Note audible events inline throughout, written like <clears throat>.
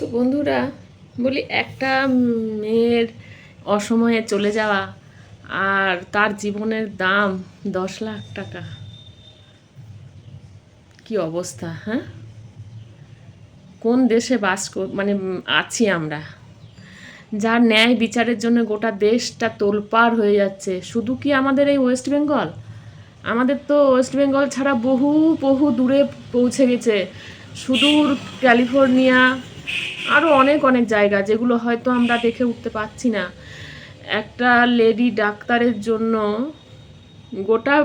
তো বন্ধুরা, বলি একটা মেয়ের অসময়ে চলে যাওয়া আর তার জীবনের দাম দশ লাখ টাকা। কি অবস্থা হ্যাঁ? কোন দেশে বাস মানে আছি আমরা। যার ন্যায় বিচারের জন্য গোটা দেশটা তোলপাড় হয়ে যাচ্ছে। শুধু কি আমাদের এই ওয়েস্ট বেঙ্গল আমাদের তো ওয়েস্ট বেঙ্গল ছাড়া বহু বহু দূরে পৌঁছে গেছে। সুদূর ক্যালিফোর্নিয়া আরও অনেক অনেক জায়গা যেগুলো হয়তো আমরা দেখে উঠতে পারছি না। একটা লেডি ডাক্তারের জন্য গোটা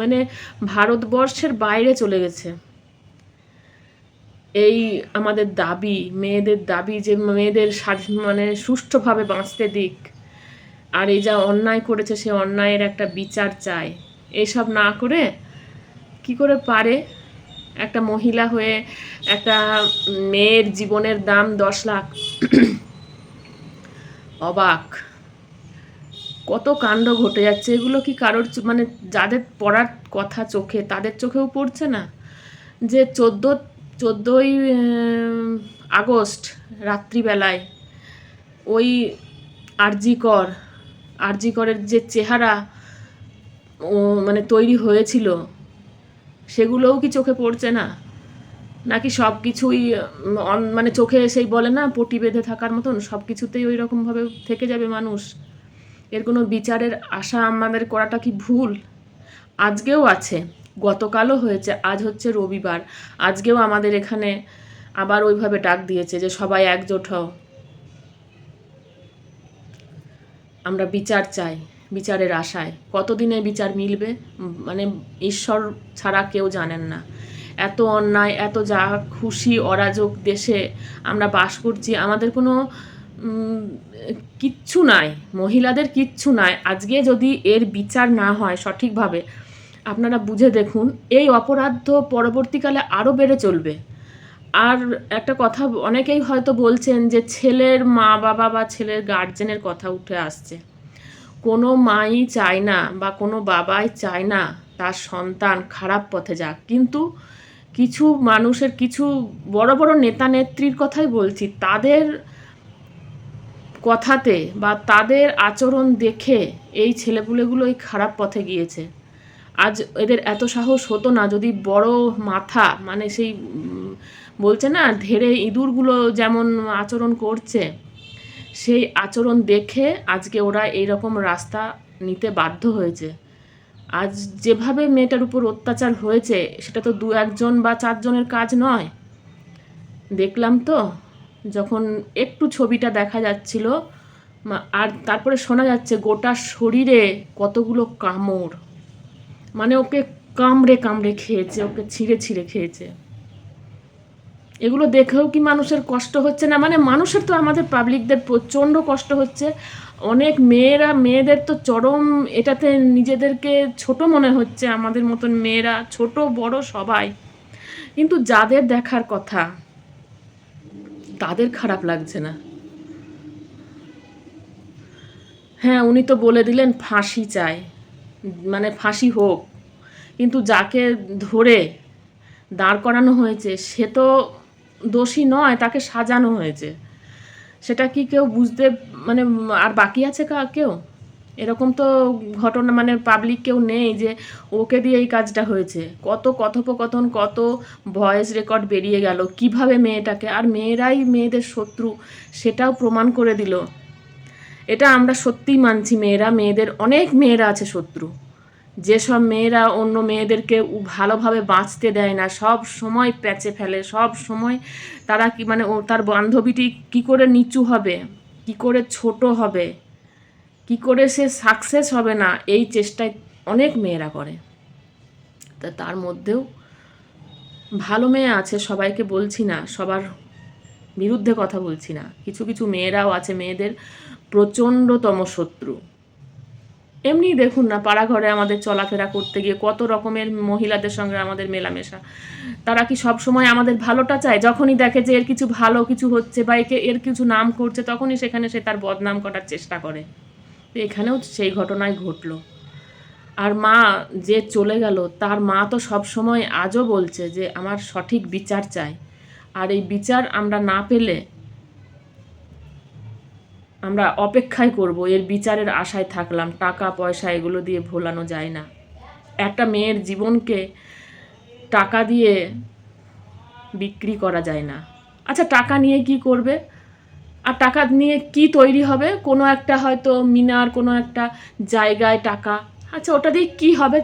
মানে ভারতবর্ষের বাইরে চলে গেছে। এই আমাদের দাবি, মেয়েদের দাবি যে মেয়েদের স্বাধীন মানে সুষ্ঠুভাবে বাঁচতে দিক। আর এই যা অন্যায় করেছে, সে অন্যায়ের একটা বিচার চায়। এসব না করে কি করে পারে? একটা মহিলা হয়ে একটা মেয়ের জীবনের দাম দশ লাখ। <clears throat> অবাক। কত কাণ্ড ঘটে যাচ্ছে, এগুলো কি কারোর মানে যাদের পড়ার কথা চোখে, তাদের চোখেও পড়ছে না? যে চোদ্দ, চোদ্দোই আগস্ট রাত্রিবেলায় ওই আরজিকর আরজিকরের যে চেহারা ও মানে তৈরি হয়েছিল সেগুলোও কি চোখে পড়ছে না? নাকি সব কিছুই মানে চোখে সেই বলে না, পটি বেঁধে থাকার মতন? সব কিছুতেই ওই রকমভাবে থেকে যাবে মানুষ। এর কোনো বিচারের আশা আমাদের করাটা কি ভুল? আজকেও আছে। গতকালও হয়েছে। আজ হচ্ছে রবিবার। আজকেও আমাদের এখানে আবার ওইভাবে ডাক দিয়েছে যে সবাই একজোট হও। আমরা বিচার চাই। বিচারের আশায়। কতদিনে বিচার মিলবে? মানে ঈশ্বর ছাড়া কেউ জানেন না। এত অন্যায়, এত যা খুশি, অরাজক দেশে আমরা বাস করছি, আমাদের কোনো কিচ্ছু নাই। মহিলাদের কিচ্ছু নাই। আজকে যদি এর বিচার না হয় সঠিকভাবে, আপনারা বুঝে দেখুন, এই অপরাধ তো পরবর্তীকালে আরও বেড়ে চলবে। আর একটা কথা, অনেকেই হয়তো বলছেন যে ছেলের মা বাবা বা ছেলের গার্জেনের কথা উঠে আসছে। কোনো মাই চায় না বা কোনো বাবাই চায় না তার সন্তান খারাপ পথে যাক। কিন্তু কিছু মানুষের কিছু বড় বড় নেতা নেত্রীর কথাই বলছি, তাদের কথাতে বা তাদের আচরণ দেখে এই ছেলেপুলেগুলো এই খারাপ পথে গিয়েছে। আজ এদের এত সাহস হতো না, যদি বড় মাথা মানে সেই বলছে না ধেড়ে ইঁদুরগুলো যেমন আচরণ করছে সেই আচরণ দেখে আজকে ওরা এইরকম রাস্তা নিতে বাধ্য হয়েছে। আজ যেভাবে মেয়েটার উপর অত্যাচার হয়েছে, সেটা তো দু একজন বা চারজনের কাজ নয়। দেখলাম তো, যখন একটু ছবিটা দেখা যাচ্ছিল আর তারপরে শোনা যাচ্ছে গোটা শরীরে কতগুলো কামড়। মানে ওকে কামড়ে কামড়ে খেয়েছে, ওকে ছিঁড়ে ছিঁড়ে খেয়েছে। এগুলো দেখেও কি মানুষের কষ্ট হচ্ছে না? মানে মানুষের তো আমাদের পাবলিকদের প্রচণ্ড কষ্ট হচ্ছে। অনেক মেয়েরা, মেয়েদের তো চরম এটাতে নিজেদেরকে ছোট মনে হচ্ছে আমাদের মতন মেয়েরা, ছোট, বড় সবাই। কিন্তু যাদের দেখার কথা, তাদের খারাপ লাগছে না। হ্যাঁ উনি তো বলে দিলেন ফাঁসি চাই। মানে ফাঁসি হোক। কিন্তু যাকে ধরে দাঁড় করানো হয়েছে, সে তো দোষী নয়, তাকে সাজানো হয়েছে। সেটা কি কেউ বুঝতে মানে আর বাকি আছে কা, কেউ? এরকম তো ঘটনা মানে পাবলিক কেউ নেই যে ওকে দিয়ে এই কাজটা হয়েছে। কত কথোপকথন, কত ভয়েস রেকর্ড বেরিয়ে গেল, কীভাবে মেয়েটাকে, আর মেয়েরাই মেয়েদের শত্রু, সেটাও প্রমাণ করে দিল। এটা আমরা সত্যিই মানছি, মেয়েরা, মেয়েদের, অনেক মেয়েরা আছে শত্রু। যেসব মেয়েরা অন্য মেয়েদেরকে ভালোভাবে বাঁচতে দেয় না, সব সময় প্যাচে ফেলে, সব সময় তারা কি মানে ও তার বান্ধবীটি কি করে নিচু হবে, কি করে ছোট হবে, কি করে সে সাকসেস হবে না, এই চেষ্টায় অনেক মেয়েরা করে। তা তার মধ্যেও ভালো মেয়ে আছে, সবাইকে বলছি না, সবার বিরুদ্ধে কথা বলছি না। কিছু কিছু মেয়েরাও আছে, মেয়েদের প্রচণ্ডতম শত্রু। এমনি দেখুন না, পাড়াঘরে আমাদের চলাফেরা করতে গিয়ে কত রকমের মহিলাদের সঙ্গে আমাদের মেলামেশা। তারা কি সব সময় আমাদের ভালোটা চায়? যখনই দেখে যে এর কিছু ভালো কিছু হচ্ছে বা একে এর কিছু নাম করছে, তখনই সেখানে সে তার বদনাম করার চেষ্টা করে। তো এখানেও সেই ঘটনায় ঘটলো। আর মা যে চলে গেল, তার মা তো সব সময় আজও বলছে যে, আমার সঠিক বিচার চাই। আর এই বিচার আমরা না পেলে আমরা অপেক্ষায় করব, এর বিচারের আশায় থাকলাম, টাকা, পয়সা এগুলো দিয়ে ভোলানো যায় না। একটা মেয়ের জীবনকে টাকা দিয়ে বিক্রি করা যায় না। আচ্ছা টাকা নিয়ে কি করবে? আর টাকা নিয়ে কি তৈরি হবে? কোনো একটা হয়তো মিনার, কোনো একটা জায়গায় টাকা। আচ্ছা ওটা দিয়ে কী হবে?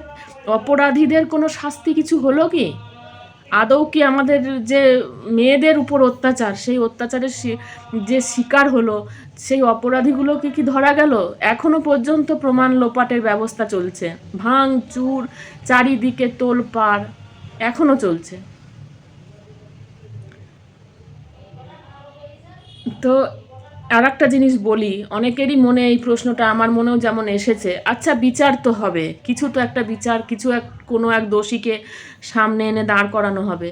অপরাধীদের কোনো শাস্তি কিছু হলো কি? আদৌ কি আমাদের যে মেয়েদের উপর অত্যাচার, সেই অত্যাচারের যে শিকার হলো, সেই অপরাধীগুলোকে কি ধরা গেল? এখনও পর্যন্ত প্রমাণ লোপাটের ব্যবস্থা চলছে। ভাঙ, চুর, চারিদিকে তোলপাড় এখনও চলছে। তো আর একটা জিনিস বলি, অনেকেরই মনে এই প্রশ্নটা আমার মনেও যেমন এসেছে আচ্ছা বিচার তো হবে, কিছু তো একটা বিচার, কিছু এক, কোনো এক দোষীকে সামনে এনে দাঁড় করানো হবে।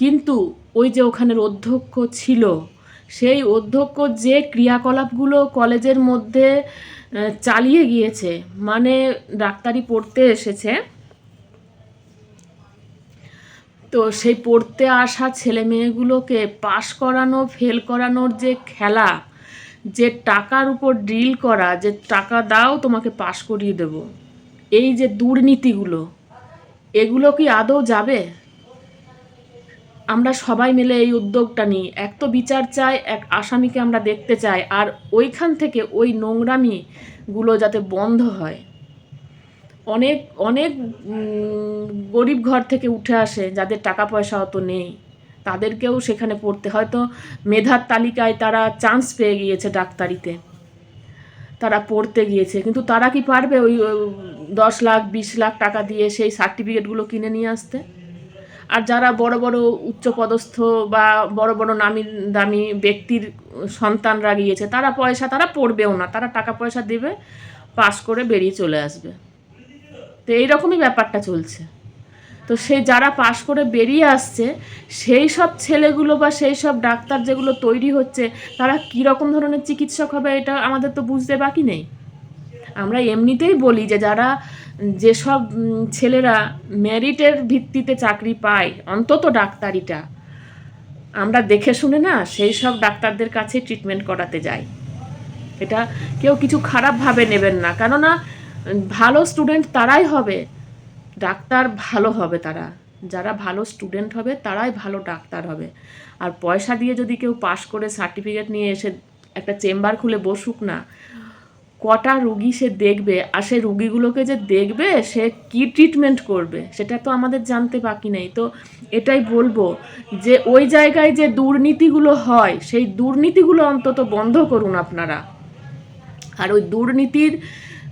কিন্তু ওই যে ওখানের অধ্যক্ষ ছিল, সেই অধ্যক্ষ যে ক্রিয়াকলাপগুলো কলেজের মধ্যে চালিয়ে গিয়েছে মানে ডাক্তারি পড়তে এসেছে, তো সেই পড়তে আসা ছেলে মেয়েগুলোকে পাশ করানো, ফেল করানোর যে খেলা যে টাকার উপর ডিল করা, যে টাকা দাও, তোমাকে পাশ করিয়ে দেব। এই যে দুর্নীতিগুলো, এগুলো কি আদৌ যাবে? আমরা সবাই মিলে এই উদ্যোগটা নিই। এক তো বিচার চাই, এক আসামিকে আমরা দেখতে চাই, আর ওইখান থেকে ওই নোংরামিগুলো যাতে বন্ধ হয়। অনেক অনেক গরিব ঘর থেকে উঠে আসে যাদের টাকা পয়সা অত নেই। তাদেরকেও সেখানে পড়তে। হয়তো মেধার তালিকায় তারা চান্স পেয়ে গিয়েছে ডাক্তারিতে। তারা পড়তে গিয়েছে। কিন্তু তারা কি পারবে ওই দশ লাখ, বিশ লাখ টাকা দিয়ে সেই সার্টিফিকেটগুলো কিনে নিয়ে আসতে? আর যারা বড় বড় উচ্চপদস্থ বা বড় বড় নামি, দামি ব্যক্তির সন্তানরা গিয়েছে, তারা পয়সা তারা পড়বেও না। তারা টাকা পয়সা দেবে পাস করে বেরিয়ে চলে আসবে। তো এইরকমই ব্যাপারটা চলছে। তো সে যারা পাশ করে বেরিয়ে আসছে, সেই সব ছেলেগুলো বা সেই সব ডাক্তার যেগুলো তৈরি হচ্ছে, তারা কী রকম ধরনের চিকিৎসক হবে এটা আমাদের তো বুঝতে বাকি নেই। আমরা এমনিতেই বলি যে যারা যেসব ছেলেরা মেরিটের ভিত্তিতে চাকরি পায়, অন্তত ডাক্তারিটা, আমরা দেখে শুনে না সেই সব ডাক্তারদের কাছে ট্রিটমেন্ট করাতে যাই। এটা কেউ কিছু খারাপভাবে নেবেন না। কেননা, ভালো স্টুডেন্ট তারাই হবে। ডাক্তার ভালো হবে তারা। যারা ভালো স্টুডেন্ট হবে, তারাই ভালো ডাক্তার হবে। আর পয়সা দিয়ে যদি কেউ পাশ করে সার্টিফিকেট নিয়ে এসে একটা চেম্বার খুলে বসুক না, কটা রুগী সে দেখবে আর সে রুগীগুলোকে যে দেখবে, সে কি ট্রিটমেন্ট করবে, সেটা তো আমাদের জানতে বাকি নেই। তো এটাই বলব যে ওই জায়গায় যে দুর্নীতিগুলো হয়, সেই দুর্নীতিগুলো অন্তত বন্ধ করুন আপনারা। আর ওই দুর্নীতির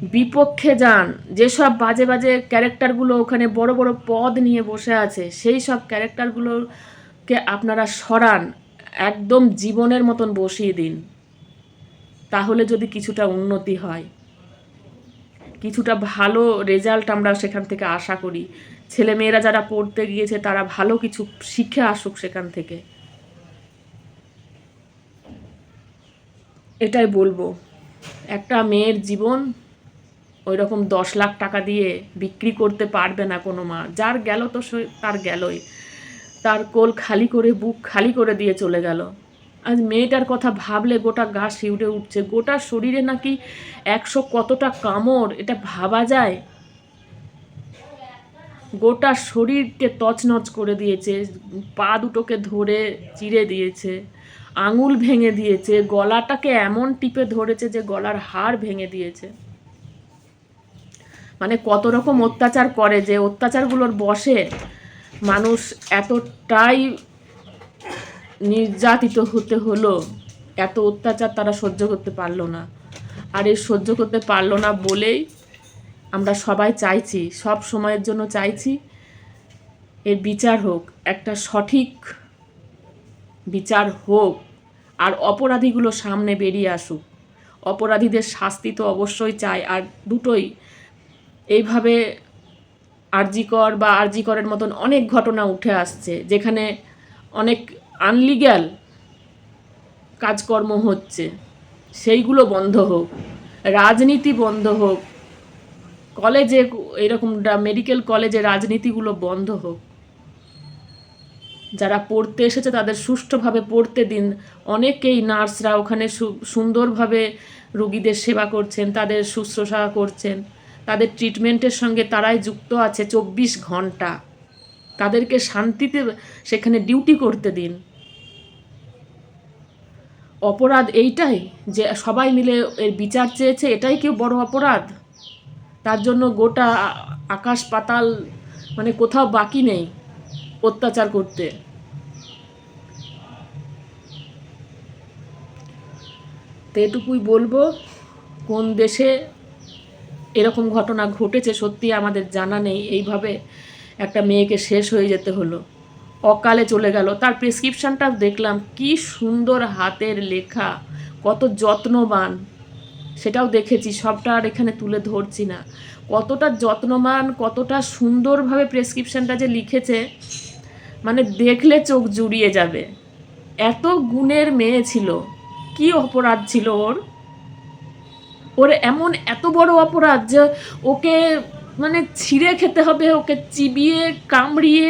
বিপক্ষে যান, যেসব বাজে বাজে ক্যারেক্টারগুলো ওখানে বড় বড় পদ নিয়ে বসে আছে, সেই সব ক্যারেক্টারগুলোকে আপনারা সরান, একদম জীবনের মতন বসিয়ে দিন। তাহলে যদি কিছুটা উন্নতি হয়। কিছুটা ভালো রেজাল্ট আমরা সেখান থেকে আশা করি। ছেলে মেয়েরা যারা পড়তে গিয়েছে, তারা ভালো কিছু শিখে আসুক সেখান থেকে। এটাই বলব। একটা মেয়ের জীবন ওই রকম দশ লাখ টাকা দিয়ে বিক্রি করতে পারবে না কোনো মা। যার গেল তো সে তার গেলই। তার কোল খালি করে, বুক খালি করে দিয়ে চলে গেল। আজ মেয়েটার কথা ভাবলে গোটা গা শিউরে উঠছে। গোটা শরীরে নাকি একশো কতটা কামড়, এটা ভাবা যায়? গোটা শরীরকে তছনছ করে দিয়েছে, পা দুটোকে ধরে চিড়ে দিয়েছে, আঙুল ভেঙে দিয়েছে, গলাটাকে এমন টিপে ধরেছে যে গলার হাড় ভেঙে দিয়েছে। মানে কত রকম অত্যাচার করে যে অত্যাচারগুলোর বসে মানুষ এতটাই নির্যাতিত হতে হলো, এত অত্যাচার তারা সহ্য করতে পারল না। আর এই সহ্য করতে পারল না বলেই আমরা সবাই চাইছি, সব সময়ের জন্য চাইছি এর বিচার হোক, একটা সঠিক বিচার হোক, আর অপরাধীগুলো সামনে বেরিয়ে আসুক। অপরাধীদের শাস্তি তো অবশ্যই চাই, আর দুটোই এইভাবে আরজিকর বা আরজিকরের মতন অনেক ঘটনা উঠে আসছে, যেখানে অনেক আনলিগ্যাল কাজকর্ম হচ্ছে। সেইগুলো বন্ধ হোক, রাজনীতি বন্ধ হোক, কলেজে এরকম মেডিকেল কলেজে রাজনীতিগুলো বন্ধ হোক। যারা পড়তে এসেছে তাদের সুষ্ঠুভাবে পড়তে দিন। অনেকেই নার্সরা ওখানে সুন্দরভাবে রুগীদের সেবা করছেন, তাদের শুশ্রূষা করছেন। তাদের ট্রিটমেন্টের সঙ্গে তারাই যুক্ত আছে চব্বিশ ঘণ্টা। তাদেরকে শান্তিতে সেখানে ডিউটি করতে দিন। অপরাধ এইটাই যে সবাই মিলে এর বিচার চেয়েছে, এটাই কেউ বড় অপরাধ? তার জন্য গোটা আকাশ পাতাল মানে কোথাও বাকি নেই অত্যাচার করতে। তো এটুকুই বলব, কোন দেশে এরকম ঘটনা ঘটেছে, সত্যি আমাদের জানা নেই। এইভাবে একটা মেয়েকে শেষ হয়ে যেতে হলো। অকালে চলে গেল। তার প্রেসক্রিপশনটা দেখলাম, কি সুন্দর হাতের লেখা, কত যত্নবান। সেটাও দেখেছি, সবটা আর এখানে তুলে ধরছি না। কতটা যত্নবান, কতটা সুন্দরভাবে প্রেসক্রিপশনটা যে লিখেছে মানে দেখলে চোখ জুড়িয়ে যাবে। এত গুণের মেয়ে ছিল, কি অপরাধ ছিল ওর? ওর এমন এত বড় অপরাধ যে ওকে মানে ছিঁড়ে খেতে হবে, ওকে চিবিয়ে, কামড়িয়ে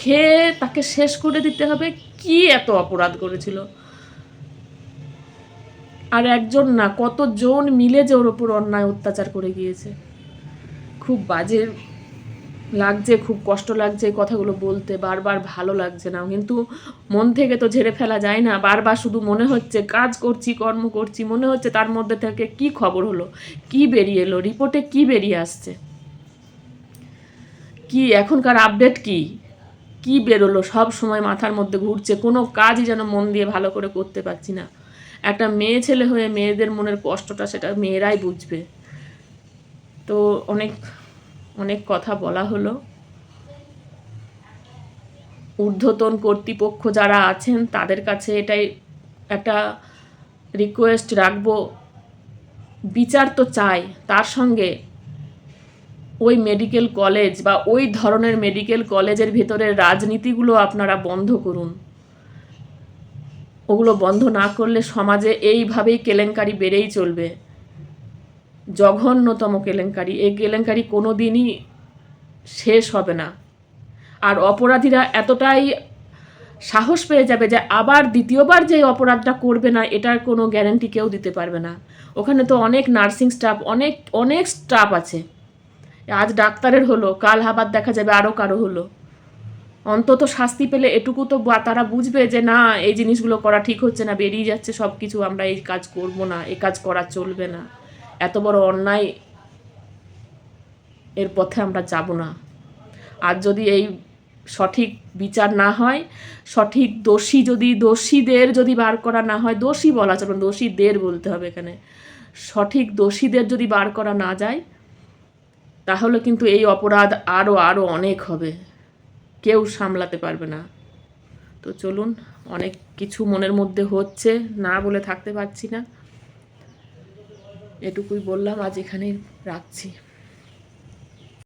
খেয়ে তাকে শেষ করে দিতে হবে। কি এত অপরাধ করেছিল? আর একজন না, কতজন মিলে যে ওর ওপর অন্যায় অত্যাচার করে গিয়েছে। খুব বাজে লাগছে, খুব কষ্ট লাগছে কথাগুলো বলতে, বারবার ভালো লাগছে না। কিন্তু মন থেকে তো ঝেড়ে ফেলা যায় না। বারবার শুধু মনে হচ্ছে কাজ করছি, কর্ম করছি, মনে হচ্ছে তার মধ্যে থেকে কি খবর হলো, কি বেরিয়ে এলো, রিপোর্টে কি বেরিয়ে আসছে? কি এখনকার আপডেট কি? কি বেরোলো? সব সময় মাথার মধ্যে ঘুরছে, কোনো কাজই যেন মন দিয়ে ভালো করে করতে পারছি না। একটা মেয়ে ছেলে হয়ে মেয়েদের মনের কষ্টটা সেটা মেয়েরাই বুঝবে। তো অনেক অনেক কথা বলা হলো। ঊর্ধ্বতন কর্তৃপক্ষ যারা আছেন, তাদের কাছে এটাই একটা রিকোয়েস্ট রাখব। বিচার তো চাই। তার সঙ্গে ওই মেডিকেল কলেজ বা ওই ধরনের মেডিকেল কলেজের ভিতরে রাজনীতিগুলো আপনারা বন্ধ করুন। ওগুলো বন্ধ না করলে সমাজে এইভাবেই কেলেঙ্কারি বেড়েই চলবে। জঘন্যতম কেলেঙ্কারি। এই কেলেঙ্কারি কোনো দিনই শেষ হবে না। আর অপরাধীরা এতটাই সাহস পেয়ে যাবে যে আবার দ্বিতীয়বার যে অপরাধটা করবে না, এটার কোনো গ্যারেন্টি কেউ দিতে পারবে না। ওখানে তো অনেক নার্সিং স্টাফ, অনেক অনেক স্টাফ আছে। আজ ডাক্তারের হলো, কাল আবার দেখা যাবে আরও কারও হলো। অন্তত শাস্তি পেলে এটুকু তো তারা বুঝবে যে না, এই জিনিসগুলো করা ঠিক হচ্ছে না, বেরিয়ে যাচ্ছে সব কিছু আমরা এই কাজ করব না, এই কাজ করা চলবে না। এত বড় অন্যায় এর পথে আমরা যাব না। আর যদি এই সঠিক বিচার না হয় সঠিক দোষী যদি দোষীদের যদি বার করা না হয় দোষী বলা চলবে না, দোষীদের বলতে হবে এখানে। সঠিক দোষীদের যদি বার করা না যায় তাহলে কিন্তু এই অপরাধ আরও আরও অনেক হবে। কেউ সামলাতে পারবে না। তো চলুন অনেক কিছু মনের মধ্যে হচ্ছে না বলে থাকতে পারছি না। এটুকুই বললাম আজ এখানেই রাখছি।